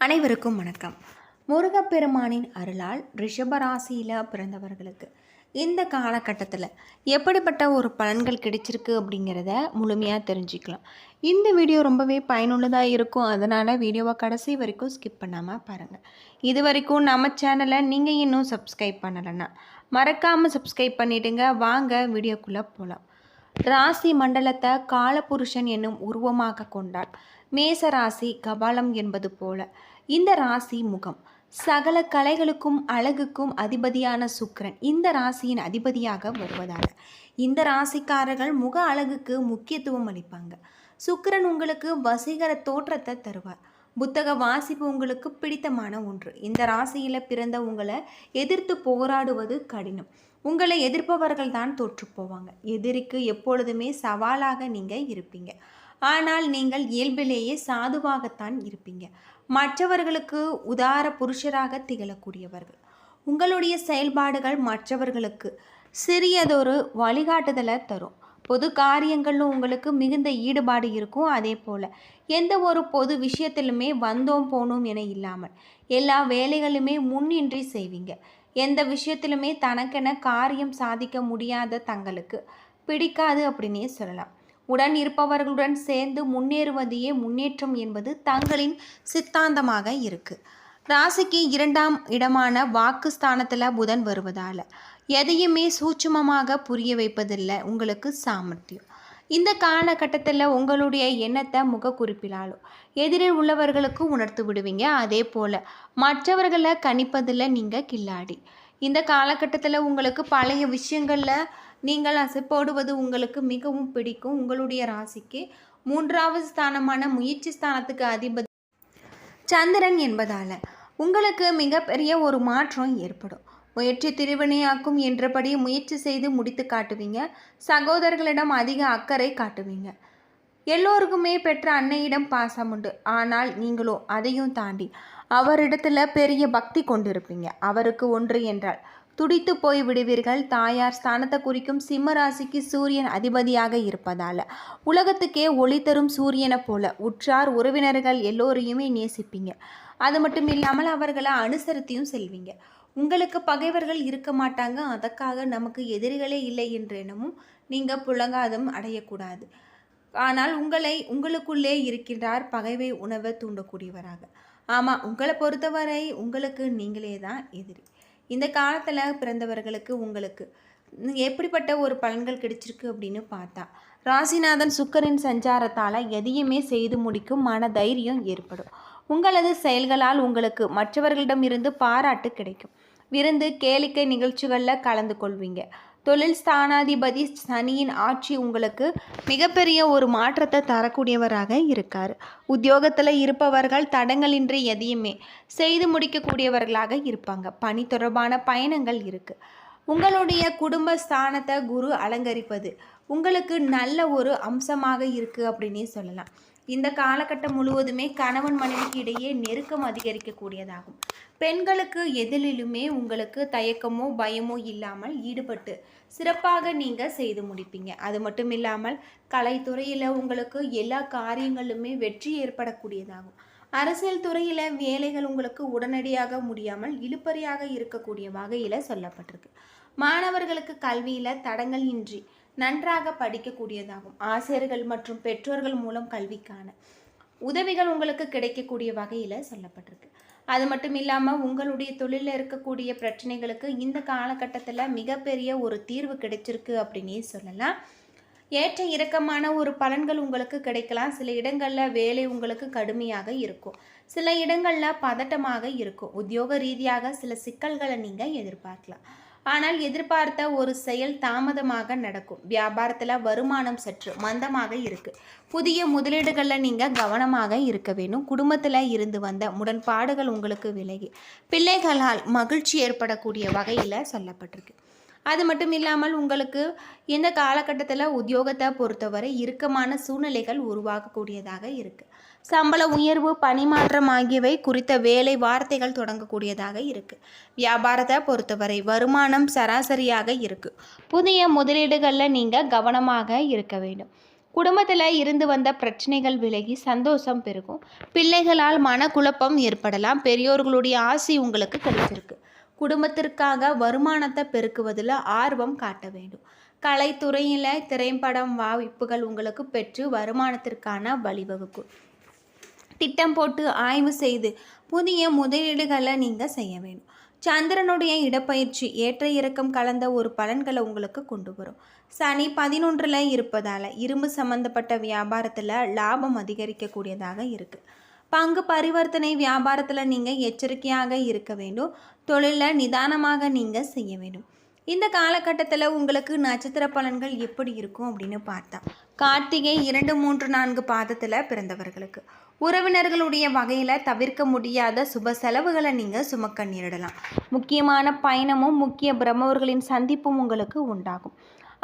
அனைவருக்கும் வணக்கம். முருகப்பெருமானின் அருளால் ரிஷபராசியில் பிறந்தவர்களுக்கு இந்த காலகட்டத்தில் எப்படிப்பட்ட ஒரு பலன்கள் கிடைச்சிருக்கு அப்படிங்கிறத முழுமையாக தெரிஞ்சுக்கலாம். இந்த வீடியோ ரொம்பவே பயனுள்ளதாக இருக்கும். அதனால் வீடியோவை கடைசி வரைக்கும் ஸ்கிப் பண்ணாமல் பாருங்கள் இது வரைக்கும் நம்ம சேனலை நீங்கள் இன்னும் சப்ஸ்கிரைப் பண்ணலைன்னா மறக்காமல் சப்ஸ்கிரைப் பண்ணிவிடுங்க வாங்க வீடியோக்குள்ளே போகலாம் ராசி மண்டலத்தை காலபுருஷன் என்னும் உருவமாக கொண்டார் மேச ராசி கபாலம் என்பது போல இந்த ராசி முகம். சகல கலைகளுக்கும் அழகுக்கும் அதிபதியான சுக்கிரன் இந்த ராசியின் அதிபதியாக வருவதால் இந்த ராசிக்காரர்கள் முக அழகுக்கு முக்கியத்துவம் அளிப்பாங்க. சுக்கரன் உங்களுக்கு வசீகர தோற்றத்தை தருவார். புத்தக வாசிப்பு உங்களுக்கு பிடித்தமான ஒன்று. இந்த ராசியில் பிறந்த உங்களை எதிர்த்து போராடுவது கடினம். உங்களை எதிர்ப்பவர்கள் தான் தோற்று போவாங்க. எதிரிக்கு எப்பொழுதுமே சவாலாக நீங்கள் இருப்பீங்க. ஆனால் நீங்கள் இயல்பிலேயே சாதுவாகத்தான் இருப்பீங்க. மற்றவர்களுக்கு உதார புருஷராக திகழக்கூடியவர்கள். உங்களுடைய செயல்பாடுகள் மற்றவர்களுக்கு சிறியதொரு வழிகாட்டுதலை தரும். பொது காரியங்களும் உங்களுக்கு மிகுந்த ஈடுபாடு இருக்கும். அதே போல் எந்த ஒரு பொது விஷயத்திலுமே வந்தோம் போனோம் என இல்லாமல் எல்லா வேலைகளுமே முன்னின்றி செய்வீங்க. எந்த விஷயத்திலுமே தனக்கென காரியம் சாதிக்க முடியாத தங்களுக்கு பிடிக்காது அப்படின்னே சொல்லலாம். உடன் இருப்பவர்களுடன் சேர்ந்து முன்னேறுவதையே முன்னேற்றம் என்பது தங்களின் சித்தாந்தமாக இருக்குது ராசிக்கு இரண்டாம் இடமான வாக்கு ஸ்தானத்தில் புதன் வருவதால் எதையுமே சூட்சமமாக புரிய வைப்பதில்லை உங்களுக்கு சாமர்த்தியம். இந்த காலகட்டத்தில் உங்களுடைய எண்ணத்தை முகக்குறிப்பிலாலோ எதிரில் உள்ளவர்களுக்கு உணர்த்து விடுவீங்க. அதே போல் மற்றவர்களை கணிப்பதில் நீங்கள் கில்லாடி. இந்த காலகட்டத்தில் உங்களுக்கு பழைய விஷயங்களில் நீங்கள் அசைப்போடுவது உங்களுக்கு மிகவும் பிடிக்கும். உங்களுடைய ராசிக்கு மூன்றாவது ஸ்தானமான முயற்சி ஸ்தானத்துக்கு அதிபதி சந்திரன் என்பதால் உங்களுக்கு மிகப்பெரிய ஒரு மாற்றம் ஏற்படும். முயற்சி திருவினையாக்கும் என்றபடி முயற்சி செய்து முடித்து காட்டுவீங்க. சகோதரர்களிடம் அதிக அக்கறை காட்டுவீங்க. எல்லோருக்குமே பெற்ற அன்னையிடம் பாசம் உண்டு. ஆனால் நீங்களோ அதையும் தாண்டி அவரிடத்துல பெரிய பக்தி கொண்டிருப்பீங்க. அவருக்கு ஒன்று என்றால் துடித்து போய் விடுவீர்கள் தாயார் ஸ்தானத்தை குறிக்கும் சிம்ம ராசிக்கு சூரியன் அதிபதியாக இருப்பதால். உலகத்துக்கே ஒளி தரும் சூரியனை போல உற்றார் உறவினர்கள் எல்லோரையுமே நேசிப்பீங்க. அது மட்டும் இல்லாமல் அவர்களை அனுசரித்தியும் செல்வீங்க. உங்களுக்கு பகைவர்கள் இருக்க மாட்டாங்க. அதற்காக நமக்கு எதிரிகளே இல்லை என்ற எண்ணமும் நீங்கள் புழங்காதும் அடையக்கூடாது. ஆனால் உங்களை உங்களுக்குள்ளே இருக்கின்றார் பகைவை உணவை தூண்டக்கூடியவராக. ஆமாம் உங்களை பொறுத்தவரை உங்களுக்கு நீங்களே தான் எதிரி. இந்த காலத்தில் பிறந்தவர்களுக்கு உங்களுக்கு எப்படிப்பட்ட ஒரு பலன்கள் கிடைச்சிருக்கு அப்படின்னு பார்த்தா ராசிநாதன் சுக்கரின் சஞ்சாரத்தால் எதையுமே செய்து முடிக்கும் மன தைரியம் ஏற்படும். உங்களது செயல்களால் உங்களுக்கு மற்றவர்களிடமிருந்து பாராட்டு கிடைக்கும். விருந்து கேளிக்கை நிகழ்ச்சிகளில் கலந்து கொள்வீங்க. தொழில் ஸ்தானாதிபதி சனியின் ஆட்சி உங்களுக்கு மிகப்பெரிய ஒரு மாற்றத்தை தரக்கூடியவராக இருக்கார். உத்தியோகத்தில் இருப்பவர்கள் தடங்களின்றி எதையுமே செய்து முடிக்கக்கூடியவர்களாக இருப்பாங்க. பணி தொடர்பான பயணங்கள் இருக்குது உங்களுடைய குடும்ப ஸ்தானத்தை குரு அலங்கரிப்பது உங்களுக்கு நல்ல ஒரு அம்சமாக இருக்குது அப்படின்னே சொல்லலாம். இந்த காலகட்டம் முழுவதுமே கணவன் மனைவிக்கு இடையே நெருக்கம் அதிகரிக்கக்கூடியதாகும். பெண்களுக்கு எதிலுமே உங்களுக்கு தயக்கமோ பயமோ இல்லாமல் ஈடுபட்டு சிறப்பாக நீங்கள் செய்து முடிப்பீங்க. அது மட்டும் இல்லாமல் கலைத்துறையில் உங்களுக்கு எல்லா காரியங்களுமே வெற்றி ஏற்படக்கூடியதாகும். அரசியல் துறையில் வேலைகள் உங்களுக்கு உடனடியாக முடியாமல் இழுப்பறியாக இருக்கக்கூடிய வகையில் சொல்லப்பட்டிருக்கு. மாணவர்களுக்கு கல்வியில் தடங்கள் இன்றி நன்றாக படிக்கக்கூடியதாகும். ஆசிரியர்கள் மற்றும் பெற்றோர்கள் மூலம் கல்விக்கான உதவிகள் உங்களுக்கு கிடைக்கக்கூடிய வகையில் சொல்லப்பட்டிருக்கு. அது மட்டும் இல்லாமல் உங்களுடைய தொழிலில் இருக்கக்கூடிய பிரச்சனைகளுக்கு இந்த காலகட்டத்தில் மிகப்பெரிய ஒரு தீர்வு கிடைச்சிருக்கு அப்படின்னே சொல்லலாம். ஏற்ற இறக்கமான ஒரு பலன்கள் உங்களுக்கு கிடைக்கலாம். சில இடங்களில் வேலை உங்களுக்கு கடுமையாக இருக்கும். சில இடங்களில் பதட்டமாக இருக்கும். உத்தியோக ரீதியாக சில சிக்கல்களை நீங்கள் எதிர்பார்க்கலாம். ஆனால் எதிர்பார்த்த ஒரு செயல் தாமதமாக நடக்கும். வியாபாரத்தில் வருமானம் சற்று மந்தமாக இருக்குது புதிய முதலீடுகளில் நீங்கள் கவனமாக இருக்க வேணும் குடும்பத்தில் இருந்து வந்த முரண்பாடுகள் உங்களுக்கு விலகி பிள்ளைகளால் மகிழ்ச்சி ஏற்படக்கூடிய வகையில் சொல்லப்பட்டிருக்கு. அது மட்டும் இல்லாமல் உங்களுக்கு இந்த காலகட்டத்தில் உத்தியோகத்தை பொறுத்தவரை இறுக்கமான சூழ்நிலைகள் உருவாக்கக்கூடியதாக இருக்குது சம்பள உயர்வு பணிமாற்றம் ஆகியவை குறித்த வேலை வார்த்தைகள் தொடங்கக்கூடியதாக இருக்குது வியாபாரத்தை பொறுத்தவரை வருமானம் சராசரியாக இருக்குது புதிய முதலீடுகளில் நீங்கள் கவனமாக இருக்க வேண்டும். குடும்பத்தில் இருந்து வந்த பிரச்சனைகள் விலகி சந்தோஷம் பெருகும். பிள்ளைகளால் மனக்குழப்பம் ஏற்படலாம். பெரியோர்களுடைய ஆசி உங்களுக்கு கிடைச்சிருக்கு குடும்பத்திற்காக வருமானத்தை பெருக்குவதில் ஆர்வம் காட்ட வேண்டும். கலைத்துறையில் திரைப்படம் வாய்ப்புகள் உங்களுக்கு பெற்று வருமானத்திற்கான வழிவகுக்கும். திட்டம் போட்டு ஆய்வு செய்து புதிய முதலீடுகளை நீங்கள் செய்ய வேண்டும் சந்திரனுடைய இடப்பயிற்சி ஏற்ற இறக்கம் கலந்த ஒரு பலன்களை உங்களுக்கு கொண்டு வரும். சனி பதினொன்றில் இருப்பதால் இரும்பு சம்மந்தப்பட்ட வியாபாரத்தில் லாபம் அதிகரிக்கக்கூடியதாக இருக்குது பங்கு பரிவர்த்தனை வியாபாரத்தில் நீங்கள் எச்சரிக்கையாக இருக்க வேண்டும். தொழிலில் நிதானமாக நீங்கள் செய்ய வேண்டும். இந்த காலகட்டத்தில் உங்களுக்கு நட்சத்திர பலன்கள் எப்படி இருக்கும் அப்படின்னு பார்த்தா கார்த்திகை இரண்டு மூன்று நான்கு பாதத்தில் பிறந்தவர்களுக்கு. உறவினர்களுடைய வகையில் தவிர்க்க முடியாத சுப செலவுகளை நீங்கள் சுமக்க நேரிடலாம். முக்கியமான பயணமும் முக்கிய பிரமவர்களின் சந்திப்பும் உங்களுக்கு உண்டாகும்.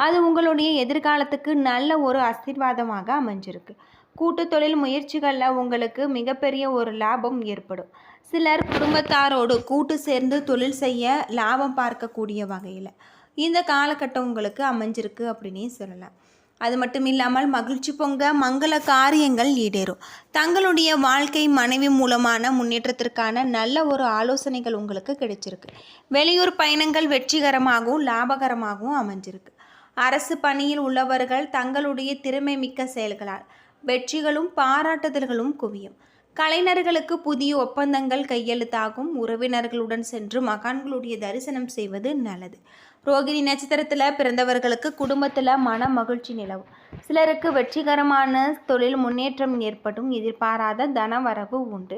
அது உங்களுடைய எதிர்காலத்துக்கு நல்ல ஒரு ஆசீர்வாதமாக அமைஞ்சிருக்கு. கூட்டு தொழில் முயற்சிகளில் உங்களுக்கு மிகப்பெரிய ஒரு லாபம் ஏற்படும். சிலர் குடும்பத்தாரோடு கூட்டு சேர்ந்து தொழில் செய்ய லாபம் பார்க்கக்கூடிய வகையில். இந்த காலகட்டம் உங்களுக்கு அமைஞ்சிருக்கு அப்படின்னே சொல்லலாம். அது மட்டும் இல்லாமல் மகிழ்ச்சி பொங்க மங்கள காரியங்கள் ஈடேறும். தங்களுடைய வாழ்க்கை மனைவி மூலமான முன்னேற்றத்திற்கான நல்ல ஒரு ஆலோசனைகள் உங்களுக்கு கிடைச்சிருக்கு. வெளியூர் பயணங்கள் வெற்றிகரமாகவும் லாபகரமாகவும் அமைஞ்சிருக்கு. அரசு பணியில் உள்ளவர்கள் தங்களுடைய திறமை மிக்க செயல்களால் வெற்றிகளும் பாராட்டுதல்களும் குவியும். கலைஞர்களுக்கு புதிய ஒப்பந்தங்கள் கையெழுத்தாகும். உறவினர்களுடன் சென்று மகான்களுடைய தரிசனம் செய்வது நல்லது. ரோகிணி நட்சத்திரத்தில் பிறந்தவர்களுக்கு குடும்பத்தில் மன மகிழ்ச்சி நிலவும். சிலருக்கு வெற்றிகரமான தொழில் முன்னேற்றம் ஏற்படும். எதிர்பாராத தன வரவு உண்டு.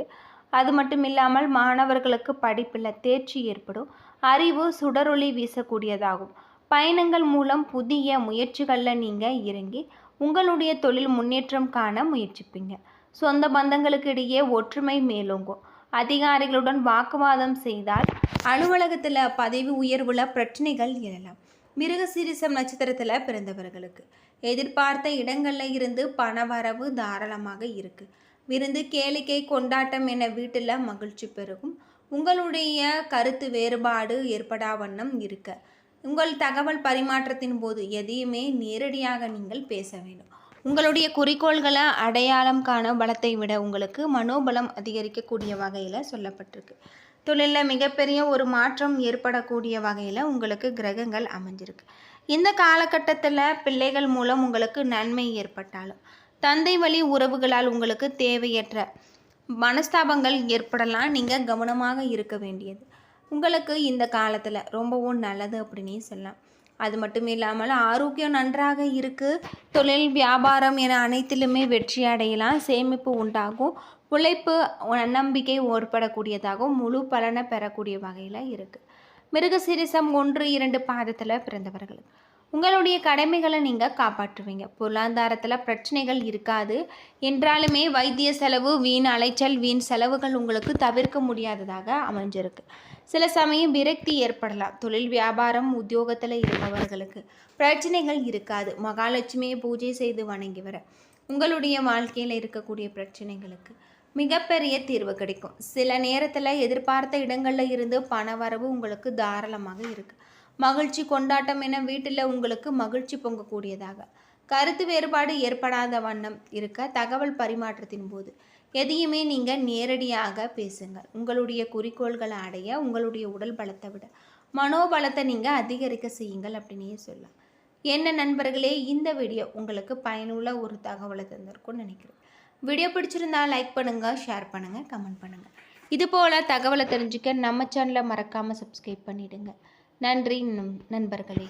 அது மட்டும் இல்லாமல் மாணவர்களுக்கு படிப்பில் தேர்ச்சி ஏற்படும். அறிவு சுடரொளி வீசக்கூடியதாகும். பயணங்கள் மூலம் புதிய முயற்சிகளில் நீங்கள் இறங்கி உங்களுடைய தொழில் முன்னேற்றம் காண முயற்சிப்பீங்க. சொந்த பந்தங்களுக்கு இடையே ஒற்றுமை மேலோங்கும். அதிகாரிகளுடன் வாக்குவாதம் செய்தால் அலுவலகத்தில் பதவி உயர்வுல பிரச்சனைகள் எழலாம். மிருகசீரிசம் நட்சத்திரத்தில் பிறந்தவர்களுக்கு. எதிர்பார்த்த இடங்களில் இருந்து பணவரவு தாராளமாக இருக்குது விருந்து கேளிக்கை கொண்டாட்டம் என வீட்டில் மகிழ்ச்சி பெருகும். உங்களுடைய கருத்து வேறுபாடு ஏற்படா வண்ணம் இருக்க. உங்கள் தகவல் பரிமாற்றத்தின் போது எதையுமே நேரடியாக நீங்கள் பேச வேண்டும் உங்களுடைய குறிக்கோள்களை அடையாளம் காண பலத்தை விட உங்களுக்கு மனோபலம் அதிகரிக்கக்கூடிய வகையில் சொல்லப்பட்டிருக்கு. தொழிலில் மிகப்பெரிய ஒரு மாற்றம் ஏற்படக்கூடிய வகையில் உங்களுக்கு கிரகங்கள் அமைஞ்சிருக்கு. இந்த காலகட்டத்தில் பிள்ளைகள் மூலம் உங்களுக்கு நன்மை ஏற்பட்டாலும் தந்தை வழி உறவுகளால் உங்களுக்கு தேவையற்ற மனஸ்தாபங்கள் ஏற்படலாம். நீங்கள் கவனமாக இருக்க வேண்டியது. உங்களுக்கு இந்த காலத்தில் ரொம்பவும் நல்லது அப்படின்னே சொல்லலாம். அது மட்டும் இல்லாமல் ஆரோக்கியம் நன்றாக இருக்குது தொழில் வியாபாரம் என அனைத்திலுமே வெற்றி அடையலாம். சேமிப்பு உண்டாகும். உழைப்பு நம்பிக்கை ஏற்படக்கூடியதாகவும் முழு பலனை பெறக்கூடிய வகையில் இருக்குது மிருகசிரிசம் ஒன்று இரண்டு பாதத்தில் பிறந்தவர்கள். உங்களுடைய கடமைகளை நீங்கள் காப்பாற்றுவீங்க. பொருளாதாரத்தில் பிரச்சனைகள் இருக்காது. என்றாலுமே வைத்திய செலவு வீண் அலைச்சல் வீண் செலவுகள் உங்களுக்கு தவிர்க்க முடியாததாக அமைஞ்சிருக்கு. சில சமயம் விரக்தி ஏற்படலாம். தொழில் வியாபாரம் உத்தியோகத்தில் இருப்பவர்களுக்கு பிரச்சனைகள் இருக்காது. மகாலட்சுமியை பூஜை செய்து வணங்கி வர உங்களுடைய வாழ்க்கையில் இருக்கக்கூடிய பிரச்சனைகளுக்கு மிகப்பெரிய தீர்வு கிடைக்கும். சில நேரத்தில் எதிர்பார்த்த இடங்களில் இருந்து பண வரவு உங்களுக்கு தாராளமாக இருக்குது மகிழ்ச்சி கொண்டாட்டம் என வீட்டில் உங்களுக்கு மகிழ்ச்சி பொங்கக்கூடியதாக. கருத்து வேறுபாடு ஏற்படாத வண்ணம் இருக்க தகவல் பரிமாற்றத்தின் போது எதையுமே நீங்கள் நேரடியாக பேசுங்கள். உங்களுடைய குறிக்கோள்களை அடைய உங்களுடைய உடல் பலத்தை விட. மனோபலத்தை நீங்கள் அதிகரிக்க செய்யுங்கள் அப்படின்னே சொல்லலாம். என்ன நண்பர்களே இந்த வீடியோ உங்களுக்கு பயனுள்ள ஒரு தகவலை தந்திருக்கும்னு நினைக்கிறேன். வீடியோ பிடிச்சிருந்தா லைக் பண்ணுங்கள் ஷேர் பண்ணுங்கள் கமெண்ட் பண்ணுங்கள் இது போல் தகவலை தெரிஞ்சுக்க நம்ம சேனலை மறக்காமல் சப்ஸ்கிரைப் பண்ணிவிடுங்க நன்றி நண்பர்களே.